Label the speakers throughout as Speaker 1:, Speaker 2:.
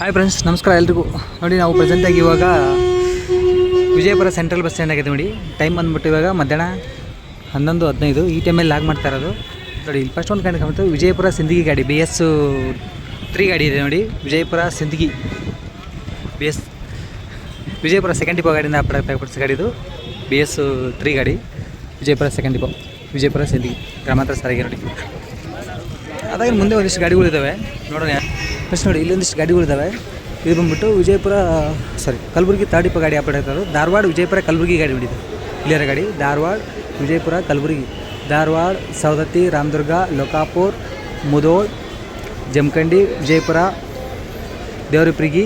Speaker 1: Hi friends ನಮಸ್ಕಾರ ಎಲ್ರಿಗೂ. ನೋಡಿ ನಾವು ಪ್ರೆಸೆಂಟಾಗಿ ಇವಾಗ ವಿಜಯಪುರ ಸೆಂಟ್ರಲ್ ಬಸ್ ಸ್ಟ್ಯಾಂಡ್ ಆಗಿದೆ ನೋಡಿ. ಟೈಮ್ ಬಂದ್ಬಿಟ್ಟು ಇವಾಗ ಮಧ್ಯಾಹ್ನ ಹನ್ನೊಂದು ಹದಿನೈದು. ಈ ಟೈಮಲ್ಲಿ ಲಾಗ್ ಮಾಡ್ತಾ ಇರೋದು. ನೋಡಿ ಫಸ್ಟ್ ಒಂದು ಗಾಡಿ ಕಾಣ್ತು ವಿಜಯಪುರ ಸಿಂದಗಿ ಗಾಡಿ ಬಿ ಎಸ್ ತ್ರೀ ಗಾಡಿ ಇದೆ ನೋಡಿ. Vijayapura Sindagi. B S Vijayapura second depot ಗಾಡಿಯಿಂದ ಗಾಡಿ ಇದು. ಬಿ ಎಸ್ ತ್ರೀ ಗಾಡಿ. Vijayapura second depot Vijayapura Sindagi. ಗ್ರಾಮಾಂತರ ಸಾರಿಗೆ ನೋಡಿ. ಅದಾಗಿ ಮುಂದೆ ಒಂದಿಷ್ಟು ಗಾಡಿಗಳಿದ್ದಾವೆ ನೋಡೋಣ. ಫಸ್ಟ್ ನೋಡಿ ಇಲ್ಲೊಂದಿಷ್ಟು ಗಾಡಿಗಳಿದ್ದಾವೆ ಇದು ಬಂದ್ಬಿಟ್ಟು ವಿಜಯಪುರ ಸಾರಿ ಕಲಬುರಗಿ ತಾಡಿಪ ಗಾಡಿ ಆಪರೇಟ್ ಇರೋದು ಧಾರವಾಡ ವಿಜಯಪುರ ಕಲಬುರಗಿ ಗಾಡಿ ಬಿಡಿದೆ ಇಲ್ಲಿಯರ ಗಾಡಿ. ಧಾರವಾಡ ವಿಜಯಪುರ ಕಲಬುರಗಿ. ಧಾರವಾಡ ಸವದತ್ತಿ ರಾಮದುರ್ಗ ಲೋಕಾಪುರ್ ಮುದೋಳ್ ಜಮಖಂಡಿ ವಿಜಯಪುರ ದೇವರಪ್ರಿಗಿ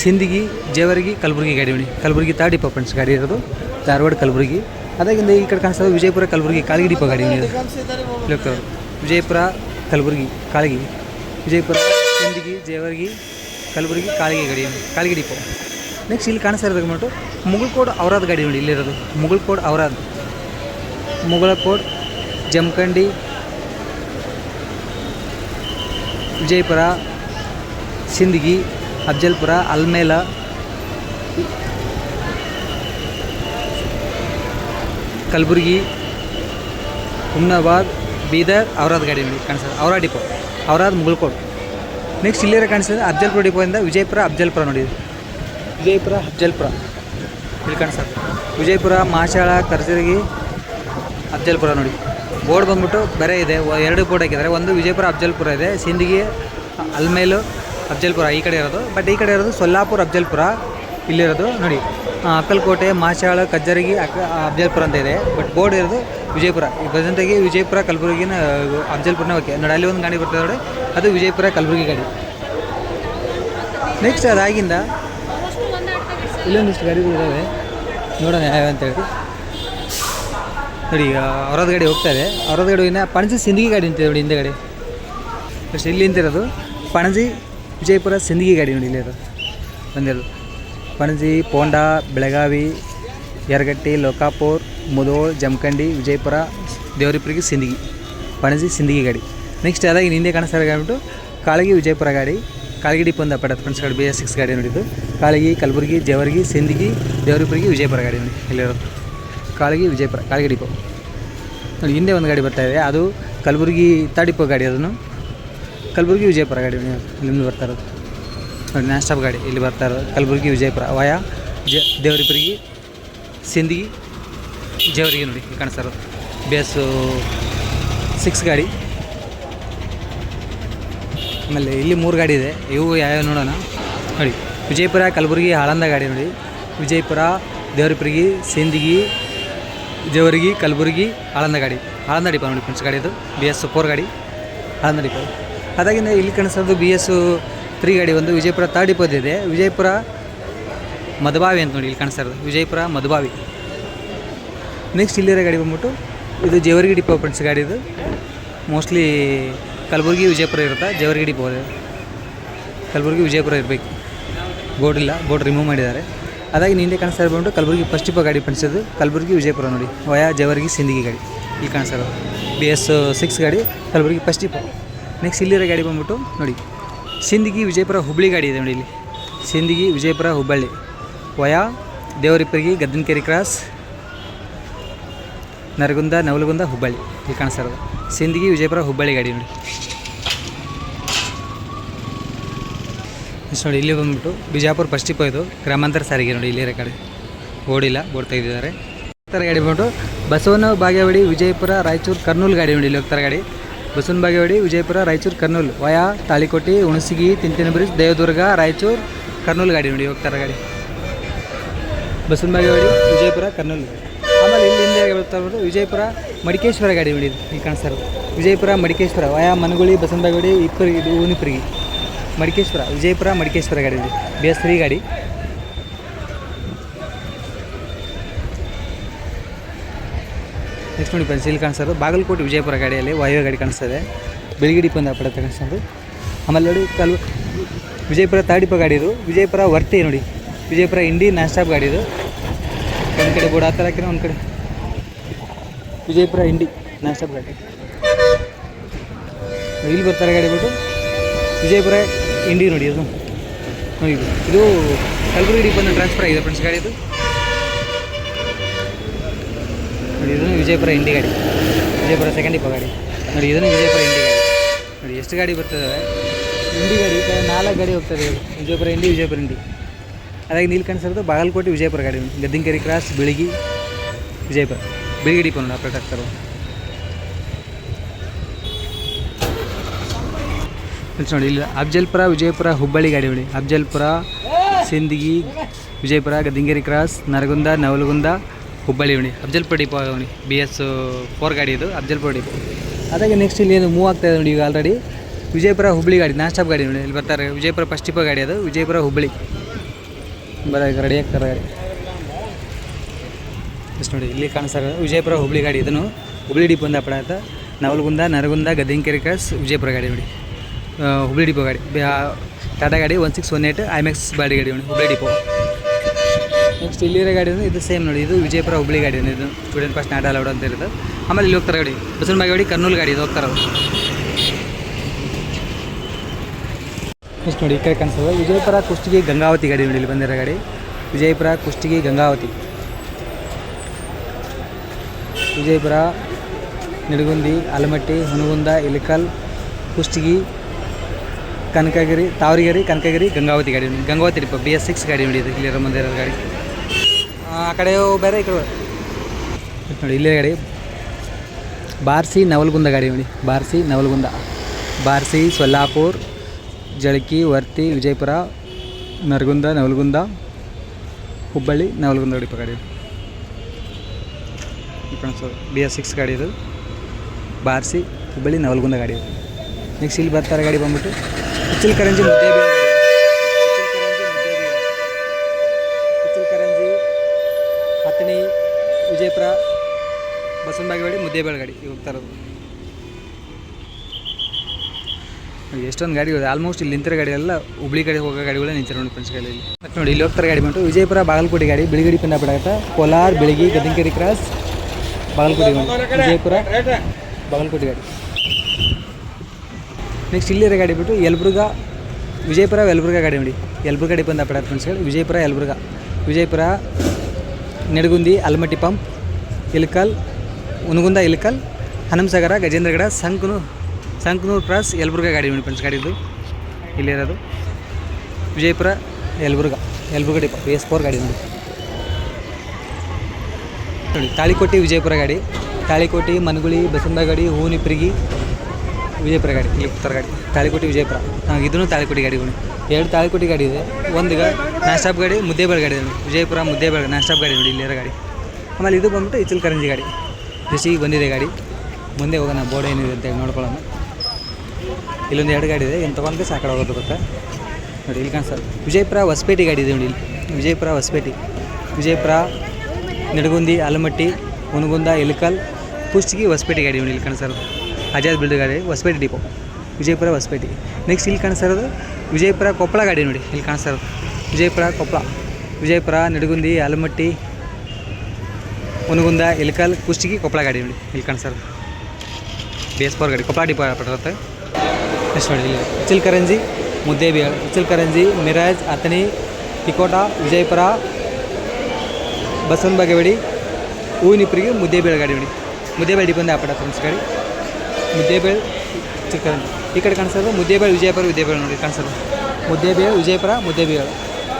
Speaker 1: ಸಿಂದಗಿ ಜೇವರಗಿ ಕಲಬುರಗಿ ಗಾಡಿ ಬಿಡಿ. ಕಲಬುರಗಿ ತಾಡಿಪ ಡಿಪೋ ಫ್ರೆಂಡ್ಸ್ ಗಾಡಿ ಇರೋದು. ಧಾರವಾಡ ಕಲಬುರಗಿ. ಅದಾಗಿಂದ ಈ ಕಡೆ ಕಾಣಿಸ್ತದೆ ವಿಜಯಪುರ ಕಲಬುರಗಿ ಕಾಳಗಿ ಡಿಪೋ ಗಾಡಿ ಇಲ್ಲಿ ವಿಜಯಪುರ ಕಲಬುರಗಿ ಕಾಳಗಿ. ವಿಜಯಪುರ. ಸಿಂದಗಿ ಜೇವರ್ಗಿ, ಕಲಬುರಗಿ, ಕಾಳಿಗೆ ಗಡಿ ಕಾಳಿಗೆ ಡಿಪೋ. ನೆಕ್ಸ್ಟ್ ಇಲ್ಲಿ ಕಾಣಿಸ್ತಾ ಇರೋದು ಬಂದ್ಬಿಟ್ಟು ಮುಗುಳ್ಕೋಡ್ ಅವರಾದ ಗಾಡಿ ನೋಡಿ ಇಲ್ಲಿರೋದು ಮುಗುಳ್ಕೋಡ್ ಔರಾದ್. ಮುಗಳಕೋಡ್, ಜಮಖಂಡಿ, ವಿಜಯಪುರ, ಸಿಂದಗಿ, ಅಫ್ಜಲ್ಪುರ, ಅಲ್ಮೇಲ. ಕಲಬುರಗಿ ಹುಮ್ನಾಬಾದ್ ಬೀದರ್ ಅವರಾದ ಗಾಡಿ ನೋಡಿ ಕಾಣಿಸ್ತಾರೆ ಔರಾ ಡಿಪೋ. ಔರಾದ್ ಮುಗಲ್ಕೋಟ್ ನೆಕ್ಸ್ಟ್ ಇಲ್ಲಿರ ಕಾಣಿಸ್ತದೆ ಅಫ್ಜಲ್ಪುರ ಡಿಪೋಯಿಂದ ವಿಜಯಪುರ, ಅಫ್ಜಲ್ಪುರ ನೋಡಿ. ವಿಜಯಪುರ, ಅಫ್ಜಲ್ಪುರ. ಇಲ್ಲಿ ಕಾಣಿಸ್ತದೆ ವಿಜಯಪುರ, ಮಾಶಾಳ ಕರ್ಜಗಿ ಅಫ್ಜಲ್ಪುರ ನೋಡಿ. ಬೋರ್ಡ್ ಬಂದ್ಬಿಟ್ಟು ಬೇರೆ ಇದೆ. ಎರಡು ಬೋರ್ಡ್ ಹಾಕಿದ್ದಾರೆ. ಒಂದು ವಿಜಯಪುರ, ಅಫ್ಜಲ್ಪುರ ಇದೆ. ಸಿಂದಗಿ, ಅಲ್ಮೇಲು, ಅಫ್ಜಲ್ಪುರ ಈ ಕಡೆ ಇರೋದು. ಬಟ್ ಈ ಕಡೆ ಇರೋದು ಸೊಲ್ಲಾಪುರ, ಅಫ್ಜಲ್ಪುರ ಇಲ್ಲಿರೋದು ನೋಡಿ. ಅಕ್ಕಲಕೋಟೆ, ಮಾಶಾಳ, ಕಜ್ಜರಗಿ, ಅಕ್ಕ, ಅಫ್ಜಲ್ಪುರ ಅಂತ ಇದೆ. ಬಟ್ ಬೋರ್ಡ್ ಇರೋದು ವಿಜಯಪುರ. ಈ ಪ್ರೆಸೆಂಟಾಗಿ ವಿಜಯಪುರ ಕಲಬುರಗಿನ ಅಫ್ಜಲ್ಪುರನ ಓಕೆ ನೋಡಿ, ಅಲ್ಲಿ ಒಂದು ಗಾಡಿ ಬರ್ತದೆ ನೋಡಿ. ಅದು ವಿಜಯಪುರ ಕಲಬುರಗಿ ಗಾಡಿ. ನೆಕ್ಸ್ಟ್ ಅದಾಗಿಂದ ಇಲ್ಲೊಂದಿಷ್ಟು ಗಾಡಿಗಳು ಇದ್ದಾವೆ ನೋಡೋಣ ಯಾವ್ಯಾವ ಅಂತೇಳಿ ನೋಡಿ, ಈಗ ಅವರದ ಗಾಡಿ ಹೋಗ್ತಾ ಇದೆ. ಅವರದ ಗಾಡಿ ಇನ್ನು ಪಣಜಿ ಸಿಂದಗಿ ಗಾಡಿ ಅಂತಿದೆ ನೋಡಿ, ಹಿಂದೆ ಗಾಡಿ. ಇಲ್ಲಿ ನಿಂತಿರೋದು. ಪಣಜಿ ವಿಜಯಪುರ ಸಿಂದಗಿ ಗಾಡಿ ನೋಡಿ, ಇಲ್ಲಿ ಇರೋದು ಬಂದಿರೋದು. ಪಣಜಿ, ಪೋಂಡಾ, ಬೆಳಗಾವಿ, ಯರಗಟ್ಟಿ, ಲೋಕಾಪುರ್ ಮುದೋಳ್, ಜಮಖಂಡಿ, ವಿಜಯಪುರ ದೇವರಿಪುರಿಗೆ ಸಿಂದಗಿ, ಪಣಜಿ, ಸಿಂದಗಿ ಗಾಡಿ. ನೆಕ್ಸ್ಟ್ ಅದಾಗಿ ಹಿಂದೆ ಕಾಣಿಸ್ತಾ ಗಾಡಿಬಿಟ್ಟು ಕಾಳಗಿ, ವಿಜಯಪುರ ಗಾಡಿ. ಕಾಳಗಿ ಡಿಪೋ ಅಂತ ಪಡ ಫ್ರೆಂಡ್ಸ್ ಗಾಡಿ ಬಿ ಎಸ್ ಸಿಕ್ಸ್ ಗಾಡಿ ನೋಡಿದ್ದು. ಕಾಳಗಿ, ಕಲಬುರಗಿ, ಜೇವರ್ಗಿ, ಸಿಂದಗಿ ದೇವರಿಪುರಿಗೆ ವಿಜಯಪುರ ಗಾಡಿ ನೋಡಿ. ಇಲ್ಲಿರೋದು ಕಾಳಗಿ, ವಿಜಯಪುರ, ಕಾಳಗಿ ಡಿಪೋ. ನೋಡಿ, ಹಿಂದೆ ಒಂದು ಗಾಡಿ ಬರ್ತಾ ಇದೆ. ಅದು ಕಲಬುರಗಿ ತಾಡಿಪೋ ಗಾಡಿ ಅದನ್ನು. ಕಲಬುರಗಿ, ವಿಜಯಪುರ ಗಾಡಿ ಇಲ್ಲಿಂದ ಬರ್ತಾ ಇರೋದು. ನೋಡಿ, ನಾನ್ ಗಾಡಿ. ಇಲ್ಲಿ ಬರ್ತಾ ಇರೋದು. ಕಲಬುರಗಿ, ವಿಜಯಪುರ, ವಾಯಾ, ಜ ದೇವರಿಪುರಿಗೆ ಸಿಂದಗಿ ಜೇವರಿಗೆ ನೋಡಿ ಕಾಣಿಸ್ತಾ ಇರೋದು ಬೇಸು ಸಿಕ್ಸ್ ಗಾಡಿ. ಆಮೇಲೆ ಇಲ್ಲಿ ಮೂರು ಗಾಡಿ ಇದೆ. ಇವು ಯಾವ್ಯಾವ ನೋಡೋಣ. ನೋಡಿ, ವಿಜಯಪುರ, ಕಲಬುರಗಿ ಆಳಂದ ಗಾಡಿ ನೋಡಿ. ವಿಜಯಪುರ, ದೇವರಪುರಿಗಿ, ಸಿಂದಗಿ, ಜೇವರ್ಗಿ, ಕಲಬುರಗಿ ಆಳಂದ ಗಾಡಿ. ಆಳಂದ ಡಿಪ ನೋಡಿ ಫ್ರೆಂಡ್ಸ್ ಗಾಡಿ ಅದು ಬಿ ಎಸ್ ಫೋರ್ ಗಾಡಿ. ಆಳಂದ ಡಿಪ. ಅದಾಗಿಂದ ಇಲ್ಲಿ ಕಾಣಿಸೋದು ಬಿ ಎಸ್ ತ್ರೀ ಗಾಡಿ ಒಂದು. ವಿಜಯಪುರ ತರ್ಡ್ ಡಿಪೋದಿದೆ ವಿಜಯಪುರ ಮಧುಬಾವಿ ಅಂತ ನೋಡಿ ಇಲ್ಲಿ ಕಾಣಿಸ್ತಾ ಇರೋದು ವಿಜಯಪುರ ಮಧುಬಾವಿ. ನೆಕ್ಸ್ಟ್ ಇಲ್ಲಿರೋ ಗಾಡಿ ಬಂದ್ಬಿಟ್ಟು ಇದು ಜೇವರ್ಗಿ ಡಿಪೋ ಫ್ರೆಂಡ್ಸ್ ಗಾಡಿ ಇದು. ಮೋಸ್ಟ್ಲಿ ಕಲಬುರ್ಗಿ, ವಿಜಯಪುರ ಇರುತ್ತೆ? ಜೇವರ್ಗಿ ಡಿಪೋ ಕಲಬುರ್ಗಿ, ವಿಜಯಪುರ ಇರಬೇಕು. ಬೋರ್ಡ್ ಇಲ್ಲ. ಬೋರ್ಡ್ ರಿಮೂವ್ ಮಾಡಿದ್ದಾರೆ. ಅದಾಗಿ ನಿನ್ನೆ ಕಾಣಿಸ್ತಾ ಇರ್ಬೋದು ಕಲಬುರ್ಗಿ ಫಸ್ಟ್ ಡಿಪೋ ಗಾಡಿ ಫ್ರೆಂಡ್ಸಿದ್ದು ಕಲಬುರ್ಗಿ, ವಿಜಯಪುರ ನೋಡಿ. ವಯಾ ಜೇವರ್ಗಿ, ಸಿಂದಗಿ ಗಾಡಿ. ಇಲ್ಲಿ ಕಾಣಿಸ್ತಾ ಇರೋದು. ಬಿ ಎಸ್ ಸಿಕ್ಸ್ ಗಾಡಿ, ಕಲಬುರ್ಗಿ ಫಸ್ಟ್ ಡಿಪೋ ನೆಕ್ಸ್ಟ್ ಇಲ್ಲಿರೋ ಗಾಡಿ ಬಂದ್ಬಿಟ್ಟು ನೋಡಿ. ಸಿಂದಗಿ, ವಿಜಯಪುರ ಹುಬ್ಬಳ್ಳಿ ಗಾಡಿ ಇದೆ ನೋಡಿ ಇಲ್ಲಿ. Sindagi, Vijayapura, Hubballi. Via Devarahipparagi, Gaddanakeri cross Nargund, Navalgund, Hubballi. ಇಲ್ಲಿ ಕಾಣಿಸ್ತಾ ಇರೋದು. ಸಿಂದಗಿ, ವಿಜಯಪುರ, ಹುಬ್ಬಳ್ಳಿ ಗಾಡಿ ನೋಡಿ. ನೋಡಿ, ಇಲ್ಲಿ ಬಂದ್ಬಿಟ್ಟು ಬಿಜಾಪುರ ಫಸ್ಟ್ ಡಿಪೋ ಇದು. ಗ್ರಾಮಾಂತರ ಸಾರಿಗೆ ನೋಡಿ, ಇಲ್ಲಿರೋ ಕಡೆ. ಓಡಿಲ್ಲ, ಓಡ್ತಾ ತೆಗೆದಿದ್ದಾರೆ ಹೋಗ್ತಾರೆ ಗಾಡಿ ಬಂದ್ಬಿಟ್ಟು ಬಸವನ ಬಾಗೇವಾಡಿ, ವಿಜಯಪುರ, ರಾಯಚೂರು, ಕರ್ನೂಲ್ ಗಾಡಿ ನೋಡಿ, ಇಲ್ಲಿ ಹೋಗ್ತಾರೆ ಗಾಡಿ. ಬಸವನ ಬಾಗೇವಾಡಿ, ವಿಜಯಪುರ, ರಾಯಚೂರು, ಕರ್ನೂಲ್. ವಯಾ, ತಾಳಿಕೋಟಿ, ಹುಣಸಗಿ ತಿಂತಿನ ಬ್ರಿಜ್ ದೇವದುರ್ಗ, ರಾಯಚೂರು, ಕರ್ನೂಲ್ ಗಾಡಿ ನೋಡಿ ಹೋಗ್ತಾರೆ ಗಾಡಿ. ಬಸವನ ಬಾಗೇವಾಡಿ, ವಿಜಯಪುರ, ಕರ್ನೂಲ್ ಆಮೇಲೆ ಇಲ್ಲಿ ಹಿಂದೆ ಬರ್ತಾರೆ ವಿಜಯಪುರ ಮಡಿಕೇಶ್ವರ ಗಾಡಿ ನೋಡಿ ಇಲ್ಲಿ ಕಾಣಿಸ್ತಾ ಇರೋದು. ವಿಜಯಪುರ ಮಡಿಕೇಶ್ವರ, ವಯಾ ಮನಗುಳಿ ಬಸಂತಗುಡಿ ಇಪ್ಪರಿ, ಇದು ಊನಿಪುರಿಗೆ ಮಡಿಕೇಶ್ವರ, ವಿಜಯಪುರ ಮಡಿಕೇಶ್ವರ ಗಾಡಿ ಇದೆ. ಬಿ ಎಸ್ ತ್ರೀ ಗಾಡಿ. ನೆಕ್ಸ್ಟ್ ನೋಡಿ ಫ್ರೆಂಡ್ಸ್ ಇಲ್ಲಿ ಕಾಣಿಸೋದು ಬಾಗಲಕೋಟೆ ವಿಜಯಪುರ ಗಾಡಿಯಲ್ಲಿ ವಾಯೋ ಗಾಡಿ ಕಾಣಿಸ್ತದೆ ಬೆಳಗಿಡಿ ಪಂದ ಪಡತ್ತೆ ಕಾಣಿಸೋದು ಆಮೇಲೆ ನೋಡಿ ಕಲ್ ವಿಜಯಪುರ ತಾಡಿಪ ಗಾಡಿ ಇದು. ವಿಜಯಪುರ ವರ್ತಿ ನೋಡಿ. ವಿಜಯಪುರ ಇಂಡಿ ನಾನ್ ಸ್ಟಾಪ್ ಗಾಡಿ ಇದು. ಒಂದು ಕಡೆ ಬೋರ್ಡ್ ಥರ ಹಾಕಿರೋ ಒಂದು ಕಡೆ. ವಿಜಯಪುರ ಇಂಡಿ ನಾಷ್ಟ ಗಾಡಿ ಇಲ್ಲಿ ಬರ್ತಾರೆ ಗಾಡಿ ಬಿಟ್ಟು ವಿಜಯಪುರ ಇಂಡಿ ನೋಡಿ ಅದು ನೋಡಿ ಇದು. ಇದು ಕಲಬುರಗಿ ಡಿಪೋನ ಟ್ರಾನ್ಸ್ಫರ್ ಆಗಿದೆ ಫ್ರೆಂಡ್ಸ್ ಗಾಡಿ ಇದು. ನೋಡಿ ಇದನ್ನು ವಿಜಯಪುರ ಇಂಡಿ ಗಾಡಿ. ವಿಜಯಪುರ ಸೆಕೆಂಡ್ ಇಪ್ಪ ಗಾಡಿ. ನೋಡಿ ಇದನ್ನು ವಿಜಯಪುರ ಇಂಡಿ ಗಾಡಿ. ನೋಡಿ ಎಷ್ಟು ಗಾಡಿ ಬರ್ತದೆ ಇಂಡಿ ಗಾಡಿ ನಾಲ್ಕು ಗಾಡಿ ಹೋಗ್ತದೆ ವಿಜಯಪುರ ಇಂಡಿ ವಿಜಯಪುರ ಇಂಡಿ ಅದಾಗಿ ನೀಲಿ ಕಾಣಿಸಿರೋದು ಬಾಗಲಕೋಟೆ ವಿಜಯಪುರ ಗಾಡಿ ಗದ್ದಿಂಕೆರೆ ಕ್ರಾಸ್ ಬೆಳಗಿ, ವಿಜಯಪುರ. ಬೆಳಗಿ ಡಿಪೋ ನೋಡಿ ಆಪ್ರೇಟ್ ಆಗ್ತಾರೆ ನೋಡಿ, ಇಲ್ಲಿ ಅಫ್ಜಲ್ಪುರ, ವಿಜಯಪುರ, ಹುಬ್ಬಳ್ಳಿ ಗಾಡಿ ನೋಡಿ. ಅಫ್ಜಲ್ಪುರ, ಸಿಂದಗಿ, ವಿಜಯಪುರ ಗದ್ದಿಂಗೇರಿ ಕ್ರಾಸ್ ನರಗುಂದ, ನವಲಗುಂದ, ಹುಬ್ಬಳ್ಳಿ ನೋಡಿ. ಅಫ್ಜಲ್ಪುರ ಡಿಪೋ ನೋಡಿ. ಬಿ ಎಸ್ ಫೋರ್ ಗಾಡಿ ಇದು, ಅಫ್ಜಲ್ಪುರ ಡಿಪೋ ಅದಾಗೆ ನೆಕ್ಸ್ಟ್ ಇಲ್ಲಿ ಏನು ಮೂವ್ ಆಗ್ತಾ ಇದೆ ನೋಡಿ ಈಗ ಆಲ್ರೆಡಿ ವಿಜಯಪುರ, ಹುಬ್ಬಳ್ಳಿ ಗಾಡಿ, ನಾನ್ ಸ್ಟಾಪ್ ಗಾಡಿ ನೋಡಿ. ಇಲ್ಲಿ ಬರ್ತಾರೆ. ವಿಜಯಪುರ ಫಸ್ಟ್ ಡಿಪೋ ಗಾಡಿ ಅದು. ವಿಜಯಪುರ, ಹುಬ್ಬಳ್ಳಿ. ಬರ ರೆಡಿ ಆಗ್ತಾರೆ ಎಷ್ಟು ನೋಡಿ, ಇಲ್ಲಿ ಕಾಣಿಸ್ತಾರೆ ವಿಜಯಪುರ ಹುಬ್ಳಿ ಗಾಡಿ. ಇದನ್ನು ಹುಬ್ಬಳ್ಳಿ ಡಿಪೋ ಅಂತ ಪಡಾತ ನವಲಗುಂದ, ನರಗುಂದ ಗದ್ದಿಂಕೆರೆ ಕ್ರಾಸ್ ವಿಜಯಪುರ ಗಾಡಿ ನೋಡಿ. ಹುಬ್ಳಿ ಡಿಪೋ ಗಾಡಿ. ಟಾಟಾ ಗಾಡಿ one six one eight, IMAX body ಗಾಡಿ ನೋಡಿ, ಹುಬ್ಳಿ ಡಿಪೋ. ನೆಕ್ಸ್ಟ್ ಇಲ್ಲಿರೋ ಗಾಡಿ ಅಂದರೆ ಇದು ಸೇಮ್ ನೋಡಿ, ಇದು ವಿಜಯಪುರ ಹುಬ್ಳಿ ಗಾಡಿ ಇದು. ಸ್ಟೂಡೆಂಟ್ ಫಸ್ಟ್ ನಾಟ ಅಲೌಡ್ ಅಂತ ಇರುತ್ತೆ ಆಮೇಲೆ ಇಲ್ಲಿ ಹೋಗ್ತಾರೆ ಗಾಡಿ. ಬಸವನಬಾಗಿ ಗಾಡಿ, ಕರ್ನೂಲ್ ಗಾಡಿ, ಇದು ಹೋಗ್ತಾರೆ ನೆಕ್ಸ್ಟ್ ನೋಡಿ ಈ ಕಡೆ ಕಾಣಿಸ್ತದೆ. ವಿಜಯಪುರ ಕುಷ್ಟಗಿ ಗಂಗಾವತಿ ಗಾಡಿ ನೋಡಿ, ಇಲ್ಲಿ ಬಂದಿರೋ ಗಾಡಿ. ವಿಜಯಪುರ ಕುಷ್ಟಗಿ ಗಂಗಾವತಿ. ವಿಜಯಪುರ, ನಿಡಗುಂದಿ, ಆಲಮಟ್ಟಿ ಹುನಗುಂದ ಇಲಕಲ್ ಕುಷ್ಟಗಿ, ಕನಕಗಿರಿ, ತಾವರಿಗಿರಿ, ಕನಕಗಿರಿ ಗಂಗಾವತಿ ಗಾಡಿ Gangavathi depot B S six ಗಾಡಿ ನೋಡಿ, ಇದೆ ಇಲ್ಲಿರೋ ಮುಂದೆ ಇರೋ ಗಾಡಿ. ಆ ಕಡೆ ಬೇರೆ ಈ ಕಡೆ ನೋಡಿ, ಇಲ್ಲೇ ಗಾಡಿ. ಬಾರ್ಸಿ ನವಲಗುಂದ ಗಾಡಿ ನೋಡಿ. ಬಾರ್ಸಿ ನವಲಗುಂದ. ಬಾರ್ಸಿ ಸೊಲ್ಲಾಪುರ್ ಜಳಕಿ, ವರ್ತಿ, ವಿಜಯಪುರ, ನರಗುಂದ, ನವಲಗುಂದ, ಹುಬ್ಬಳ್ಳಿ, ನವಲಗುಂದ ಡಿಪೋ ಗಾಡಿ ಬಿ ಎಸ್ ಸಿಕ್ಸ್ ಗಾಡಿ ಇದು. ಬಾರ್ಸಿ, ಹುಬ್ಬಳ್ಳಿ, ನವಲಗುಂದ ಗಾಡಿ ಇದು. ನೆಕ್ಸ್ಟ್ ಇಲ್ಲಿ ಬರ್ತಾರೆ ಗಾಡಿ ಬಂದ್ಬಿಟ್ಟು ಕುಚ್ಚಲ್ ಕರಂಜಿ, ಮುದ್ದೆ ಕುಚ್ಚಲ್ ಕರಂಜಿ ಹತ್ತಣಿ ವಿಜಯಪುರ, ಬಸವನ ಬಾಗೇವಾಡಿ, ಮುದ್ದೇಬೇಳೆ ಗಾಡಿ. ಇವಾಗ ಹೋಗ್ತಾ ಇರೋದು. ನೋಡಿ ಎಷ್ಟೊಂದು ಗಾಡಿಗಳು ಆಲ್ಮೋಸ್ಟ್ ಇಲ್ಲಿ ನಿಂತಿರೋ ಗಾಡಿ ಎಲ್ಲ ಹುಬ್ಳಿ ಕಡೆ ಹೋಗೋ ಗಾಡಿಗಳೇ ನಿಂತಿರೋ ನೋಡಿ ಫ್ರೆಂಡ್ಸ್ ಗಾಡಿಯಲ್ಲಿ ಮತ್ತೆ ನೋಡಿ, ಇಲ್ಲಿ ಹೋಗ್ತಾರೆ ಗಾಡಿ ಬಂತು ವಿಜಯಪುರ ಬಾಗಲಕೋಟೆ ಗಾಡಿ, ಬಿಳಿಗಡಿ ಪಿಂಡ ಬಿಡಾಗತ್ತೆ ಕೋಲಾರ, ಬೆಳಗಿ ಗದ್ದಿಂಕೆರೆ ಕ್ರಾಸ್ ಬಾಗಲಕೋಟೆ ವಿಜಯಪುರ, ಬಾಗಲಕೋಟೆ ಗಾಡಿ. ನೆಕ್ಸ್ಟ್ ಇಲ್ಲಿರೋ ಗಾಡಿ ಬಿಟ್ಟು ಯಲಬುರ್ಗ, ವಿಜಯಪುರ, ಯಲಬುರ್ಗ ಗಾಡಿ ನೋಡಿ. ಯಲಬುರ್ಗ ಗಾಡಿ ಬಂದ ಫ್ರೆಂಡ್ಸ್ ಗಾಡಿ ವಿಜಯಪುರ, ಯಲಬುರ್ಗ. ವಿಜಯಪುರ, ನೆಡಗುಂದಿ ಅಲ್ಮಟ್ಟಿ ಪಂಪ್, ಇಲ್ಕಲ್, ಉನಗುಂದ, ಇಲ್ಕಲ್, ಹನುಮಸಾಗರ, ಗಜೇಂದ್ರಗಡ, ಸಂಕನು ಸಂಕನೂರು ಕ್ರಾಸ್ ಯಲಬುರ್ಗ ಗಾಡಿ ನೋಡಿ ಫ್ರೆಂಡ್ಸ್ ಗಾಡಿದು. ಇಲ್ಲಿರೋದು. Vijayapura, Yelburga. Yelburga depot S four ಗಾಡಿ ನೋಡಿ. ನೋಡಿ, ತಾಳಿಕೋಟೆ ವಿಜಯಪುರ ಗಾಡಿ. ತಾಳಿಕೋಟೆ, ಮನಗುಳಿ, ಬಸಂದ ಗಾಡಿ ಹೂನಿಪ್ರಿಗಿ ವಿಜಯಪುರ ಗಾಡಿ. ಇಲ್ಲಿ ಉತ್ತರ ಗಾಡಿ. ತಾಳಿಕೋಟೆ ವಿಜಯಪುರ. ಹಾಂ ಇದೂ ತಾಳಿಕೋಟೆ ಗಾಡಿಗಳು ಎರಡು ತಾಳಿಕೋಟೆ ಗಾಡಿ ಇದೆ. ಒಂದೀಗ ನಾಸ್ಟಾಪ್ ಸ್ಟಾಪ್ ಗಾಡಿ, ಮುದ್ದೇಬೇಳೆ ಗಾಡಿ ಇದೆ ವಿಜಯಪುರ, ಮುದ್ದೇಬೇಳೆ ನಾನ್ ಸ್ಟಾಪ್ ಗಾಡಿ ನೋಡಿ, ಇಲ್ಲಿರೋ ಗಾಡಿ. ಆಮೇಲೆ ಇದು ಬಂದ್ಬಿಟ್ಟು ಇಚಲ್ ಕರಂಜಿ ಗಾಡಿ. ರಿಷಿಗೆ ಬಂದಿದೆ ಗಾಡಿ. ಮುಂದೆ ಹೋಗೋಣ, ಬೋರ್ಡ್ ಏನಿದೆ ಅಂತ ಹೇಳಿ ನೋಡ್ಕೊಳ್ಳೋಣ. ಇಲ್ಲೊಂದು ಎರಡು ಗಾಡಿ ಇದೆ ಏನು ತೊಗೊಂಡ್ರೆ ಸಾಕಡೆ ಹೋಗೋದು ಗೊತ್ತಾ ನೋಡಿ ಇಲ್ಲಿ ಕಾಣಿಸ್ತದೆ ವಿಜಯಪುರ ಹೊಸಪೇಟೆ ಗಾಡಿ ಇದೆ ನೋಡಿ ಇಲ್ಲಿ ವಿಜಯಪುರ ಹೊಸಪೇಟೆ ವಿಜಯಪುರ ನಿಡಗುಂದಿ ಆಲಮಟ್ಟಿ ಹುನಗುಂದ ಇಲಕಲ್ ಕುಷ್ಟಗಿ ಹೊಸಪೇಟೆ ಗಾಡಿ ನೋಡಿ ಇಲ್ಲಿ ಕಾಣಿಸೋದು ಆಜಾದ್ ಬಿಲ್ಡ್ ಗಾಡಿ ಹೊಸಪೇಟೆ ಡಿಪೋ ವಿಜಯಪುರ ಹೊಸಪೇಟೆ ನೆಕ್ಸ್ಟ್ ಇಲ್ಲಿ ಕಾಣಿಸ್ತಿರೋದು ವಿಜಯಪುರ ಕೊಪ್ಪಳ ಗಾಡಿ ನೋಡಿ ಇಲ್ಲಿ ಕಾಣಿಸ್ತಿರೋದು ವಿಜಯಪುರ ಕೊಪ್ಪಳ ವಿಜಯಪುರ ನಿಡಗುಂದಿ ಆಲಮಟ್ಟಿ ಹುನಗುಂದ ಇಲಕಲ್ ಕುಷ್ಟಗಿ ಕೊಪ್ಪಳ ಗಾಡಿ ನೋಡಿ ಇಲ್ಲಿ ಕಾಣಿಸ್ತಿರೋದು ಬಿ ಎಸ್ ಫೋರ್ ಗಾಡಿ ಕೊಪ್ಪಳ ಡಿಪೋ ಪಟ್ಟಿರುತ್ತೆ ನೋಡಿ ಇಲ್ಲಿ ಇಚಲ್ಕರಂಜಿ ಮುದ್ದೇಬಿಹಾಳ್ ಇಚಲ್ಕರಂಜಿ ಮಿರಾಜ್ ಅತನಿ ತಿಕೋಟ ವಿಜಯಪುರ ಬಸವನ ಬಾಗೇವಾಡಿ ಹೂವಿನಿಪ್ಪರಿಗೆ ಮುದ್ದೇಬೇಳೆ ಗಾಡಿ ಬಿಡಿ ಮುದ್ದೇಬೇಳೆ ಡಿಪಂದ ಆಪಡ ಫ್ರೆಂಡ್ಸ್ ಗಾಡಿ ಮುದ್ದೇಬೇಳೆ ಚಿಕ್ಕರಂಜಿ ಈ ಕಡೆ ಕಾಣಿಸೋದು ಮುದ್ದೇಬೇಳೆ ವಿಜಯಪುರ ವಿದ್ಯಾಬೇಳೆ ನೋಡಿ ಕಾಣಿಸೋದು ಮುದ್ದೇಬೇಳೆ ವಿಜಯಪುರ ಮುದ್ದೇಬೇಳೆ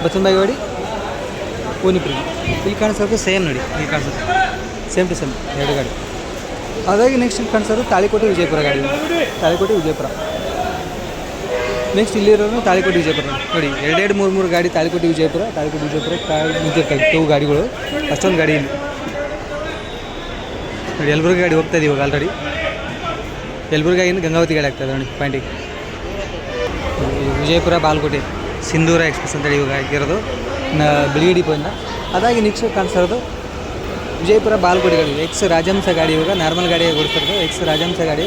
Speaker 1: ಬಸವನ ಬಾಗೇವಾಡಿ ಹೂವಿನಿಪ್ಪರಿಗೆ ಇಲ್ಲಿ ಕಾಣಿಸೋದು ಸೇಮ್ ನೋಡಿ ಇಲ್ಲಿ ಕಾಣಿಸೋದು ಸೇಮ್ ಟು ಸೇಮ್ ಎರಡು ಗಾಡಿ ಹಾಗಾಗಿ ನೆಕ್ಸ್ಟ್ ಕಾಣಿಸೋದು ತಾಳಿಕೋಟೆ ವಿಜಯಪುರ ಗಾಡಿ ತಾಳಿಕೋಟೆ ವಿಜಯಪುರ. ನೆಕ್ಸ್ಟ್ ಇಲ್ಲಿರೋದು ತಾಳಿಕೋಟೆ ವಿಜಯಪುರ. ನೋಡಿ, ಎರಡೆರಡು ಮೂರು ಮೂರು ಗಾಡಿ ತಾಳಿಕೋಟೆ ವಿಜಯಪುರ ತಾಳಿಕೋಟೆ ವಿಜಯಪುರ ಕಾಯಿ ನಿಂತಿರ್ತಾವೆ ಗಾಡಿಗಳು. ಅಷ್ಟೊಂದು ಗಾಡಿ ಇಲ್ಲಿ. ನೋಡಿ ಗಾಡಿ ಹೋಗ್ತಾ ಇದೆ ಇವಾಗ ಆಲ್ರೆಡಿ ಯಲಬುರ್ಗಾಗಿಂದ ಗಂಗಾವತಿ ಗಾಡಿ ಆಗ್ತದೆ ನೋಡಿ ಪಾಯಿಂಟಿಗೆ ವಿಜಯಪುರ ಬಾಲ್ಕೋಟೆ, ಸಿಂಧೂರ ಎಕ್ಸ್ಪ್ರೆಸ್ ಅಂತೇಳಿ ಇವಾಗ ಆಗಿರೋದು. ಬಿಳಿಗಿ ಡಿಪೋಯಿಂದ ಅದಾಗಿ ನೆಕ್ಸ್ಟ್ ಕಾಣಿಸ್ತಿರೋದು ವಿಜಯಪುರ ಬಾಲ್ಕೋಟೆ ಗಾಡಿ. ಎಕ್ಸ್ ರಾಜಹಂಸ ಗಾಡಿ ಇವಾಗ ನಾರ್ಮಲ್ ಗಾಡಿ ಓಡಿಸ್ತಿರೋದು ಎಕ್ಸ್ ರಾಜಹಂಸ ಗಾಡಿ.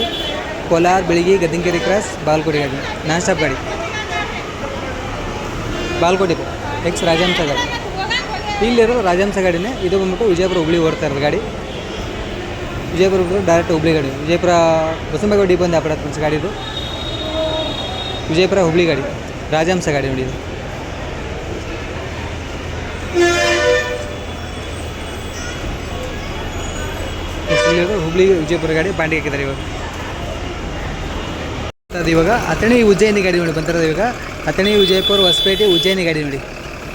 Speaker 1: ಕೋಲಾರ, ಬೆಳಗಿ ಗದ್ದಿಂಗೇರಿ ಕ್ರಾಸ್ ಬಾಲ್ಕೋಡಿ ಗಾಡಿ. ನಾನ್ ಸ್ಟಾಪ್ ಗಾಡಿ. ಬಾಲ್ಕೋಟೆ ಎಕ್ಸ್ ರಾಜಹಂಸ ಗಾಡಿ. ಇಲ್ಲಿರೋ ರಾಜಹಂಸ ಗಾಡಿನೇ. ಇದು ಬಂದ್ಬಿಟ್ಟು ವಿಜಯಪುರ ಹುಬ್ಳಿ ಓಡ್ತಾ ಇರೋದು ಗಾಡಿ. ವಿಜಯಪುರ ಡೈರೆಕ್ಟ್ ಹುಬ್ಳಿ ಗಾಡಿ. ವಿಜಯಪುರ ಬಸಂಬಾಗಿ ಬಂದು ಆಪಡ ಫ್ರೆಂಡ್ಸ್ ಗಾಡಿ ಇದು. ವಿಜಯಪುರ ಹುಬ್ಳಿ ಗಾಡಿ. ರಾಜಹಂಸ ಗಾಡಿ ನೋಡಿ ಇದು. ಹುಬ್ಳಿ ವಿಜಯಪುರ ಗಾಡಿ ಬಾಂಡಿಗೆ ಹಾಕಿದ್ದಾರೆ ಇವಾಗ ಇವಾಗ. ಅಥಣಿ ಉಜ್ಜಯಿನಿ ಗಾಡಿ ನೋಡಿ ಬಂತಿರೋದು ಇವಾಗ. ಅಥಣಿ, ವಿಜಯಪುರ, ಹೊಸಪೇಟೆ, ಉಜ್ಜಯಿನಿ ಗಾಡಿ ನೋಡಿ.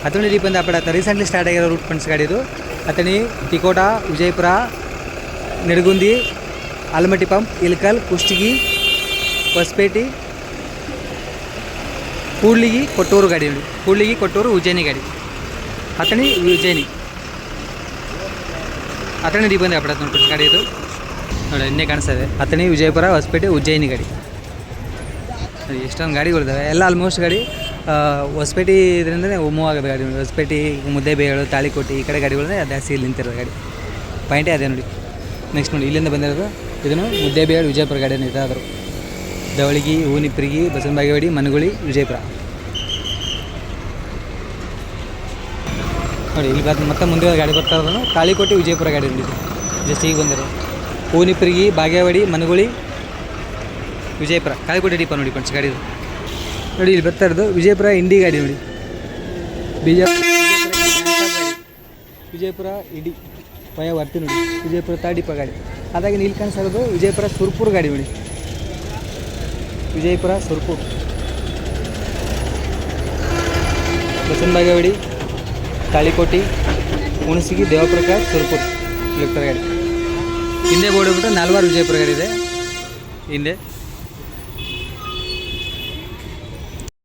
Speaker 1: ಅಥಣಿ ರೀ ಬಂದು ಅಪ್ಪಡ ರೀಸೆಂಟ್ಲಿ ಸ್ಟಾರ್ಟ್ ಆಗಿರೋ ರೂಟ್ ಫ್ರೆಂಡ್ಸ್ ಗಾಡಿ ಇದು. ಅಥಣಿ, ತಿಕೋಟ, ವಿಜಯಪುರ, ನಿಡಗುಂದಿ, ಆಲಮಟ್ಟಿ ಪಂಪ್, ಇಲ್ಕಲ್, ಕುಷ್ಟಗಿ, ಹೊಸಪೇಟೆ, ಕೂಡ್ಲಿಗಿ, ಕೊಟ್ಟೂರು ಗಾಡಿ ನೋಡಿ. ಕೂಡ್ಲಿಗಿ, ಕೊಟ್ಟೂರು, ಉಜ್ಜಯಿನಿ ಗಾಡಿ. ಅಥಣಿ, ಉಜ್ಜಯಿನಿ. ಅಥಣಿ ರೀ ಬಂದು ಅಪ್ಪಡ ನೋಡಿ ಗಾಡಿ ಇದು. ನೋಡಿ, ಇನ್ನೇ ಕಾಣಿಸ್ತಾ ಇದೆ. ಅಥಣಿ, ವಿಜಯಪುರ, ಹೊಸಪೇಟೆ, ಉಜ್ಜಯಿನಿ ಗಾಡಿ. ಎಷ್ಟೊಂದು ಗಾಡಿಗಳಿದ್ದಾವೆ? ಎಲ್ಲ ಆಲ್ಮೋಸ್ಟ್ ಗಾಡಿ ಹೊಸಪೇಟೆ ಇದರಿಂದನೇ ಮೂವ್ ಆಗೋದು ಗಾಡಿ ಹೊಸಪೇಟೆ, ಮುದ್ದೇಬೇಗಳು, ತಾಳಿಕೋಟೆ ಈ ಕಡೆ ಗಾಡಿಗಳನ್ನೇ ಜಾಸ್ತಿ ಇಲ್ಲಿ ನಿಂತಿರೋದು ಗಾಡಿ. ಪಾಯಿಂಟೇ ಅದೇ ನೋಡಿ. ನೆಕ್ಸ್ಟ್ ನೋಡಿ, ಇಲ್ಲಿಂದ ಬಂದಿರೋದು ಇದನ್ನು ಮುದ್ದೇಬೇಗಳು ವಿಜಯಪುರ ಗಾಡಿಯನ್ನು ಇದಾದರು. ದವಳಿಗಿ ಹೂನಿಪ್ರಿಗಿ ಬಸವನಬಾಗೇವಾಡಿ, ಮನಗುಳಿ, ವಿಜಯಪುರ. ನೋಡಿ, ಇಲ್ಲಿ ಬಂದು ಮತ್ತೆ ಮುಂದೆ ಗಾಡಿ ಬರ್ತಾ ಇರೋದು ತಾಳಿಕೋಟೆ, ವಿಜಯಪುರ ಗಾಡಿ ಜಸ್ಟ್ ಈಗ ಬಂದಿರೋದು. ಹೂನಿಪ್ರಿಗಿ ಬಾಗೇವಾಡಿ, ಮನಗುಳಿ ವಿಜಯಪುರ ಕಾಳಿಕೋಟೆ ಡಿಪ ನೋಡಿ ಪಂಚ ಗಾಡಿ ನೋಡಿ, ಇಲ್ಲಿ ಬರ್ತಾ ಇರೋದು ವಿಜಯಪುರ ಇಂಡಿ ಗಾಡಿ ನೋಡಿ. ಬಿಜಾಪುರ ವಿಜಯಪುರ ಇಡಿ ಪಯ ನೋಡಿ. ವಿಜಯಪುರ ತಾಡಿಪ ಗಾಡಿ. ಅದಾಗಿ ಇಲ್ಲಿ ಕಾಣಿಸೋದು ವಿಜಯಪುರ ಸುರ್ಪುರ್ ಗಾಡಿ ನೋಡಿ. ವಿಜಯಪುರ ಸುರ್ಪುರ್. ಬಸವನ ಬಾಗೇವಾಡಿ ತಾಳಿಕೋಟಿ, ಹುಣಸಿಗಿ, ದೇವಪ್ರಕಾಶ್, ಸುರ್ಪುರ್ ಇಲ್ಲಿ ಗಾಡಿ. ಹಿಂದೆ ಬೋರ್ಡ್ ಬಿಟ್ಟು ನಾಲ್ವಾರು ವಿಜಯಪುರ ಗಾಡಿ ಇದೆ. ಹಿಂದೆ.